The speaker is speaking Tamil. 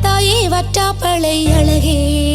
தாயே வற்றாப்பளை அழகே.